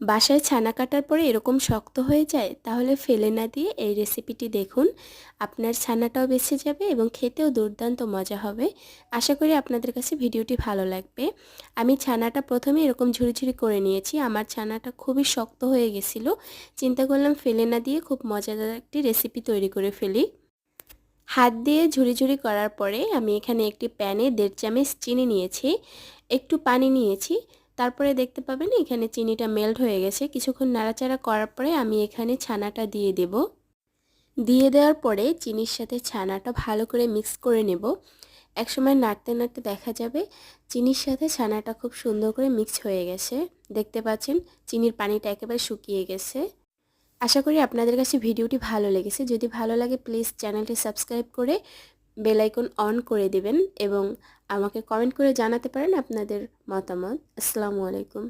বাসায় ছানা কাটার পরে এরকম শক্ত হয়ে যায়, তাহলে ফেলে না দিয়ে এই রেসিপিটি দেখুন। আপনার ছানাটাও বেঁচে যাবে এবং খেতেও দুর্দান্ত মজা হবে। আশা করি আপনাদের কাছে ভিডিওটি ভালো লাগবে। আমি ছানাটা প্রথমে এরকম ঝুড়ি করে নিয়েছি। আমার ছানাটা খুবই শক্ত হয়ে গেছিল। চিন্তা করলাম ফেলে না দিয়ে খুব মজাদার একটি রেসিপি তৈরি করে ফেলি। হাত দিয়ে ঝুড়ি ঝুড়ি করার পরে আমি এখানে একটি প্যানে দেড় চামচ চিনি নিয়েছি। একটু পানি নিয়েছি। তারপরে দেখতে পাবেন এখানে চিনিটা মেল্ট হয়ে গেছে। কিছুক্ষণ নাড়াচাড়া করার পরে আমি এখানে ছানাটা দিয়ে দেব। দিয়ে দেওয়ার পরে চিনির সাথে ছানাটা ভালো করে মিক্স করে নেব। একসময় নাড়তে নাড়তে দেখা যাবে চিনির সাথে ছানাটা খুব সুন্দর করে মিক্স হয়ে গেছে। দেখতে পাচ্ছেন চিনির পানিটা একেবারে শুকিয়ে গেছে। আশা করি আপনাদের কাছে ভিডিওটি ভালো লেগেছে। যদি ভালো লাগে প্লিজ চ্যানেলটি সাবস্ক্রাইব করে বেল আইকন অন করে দিবেন এবং আমাকে কমেন্ট করে জানাতে পারেন আপনাদের মতামত। আসসালামু আলাইকুম।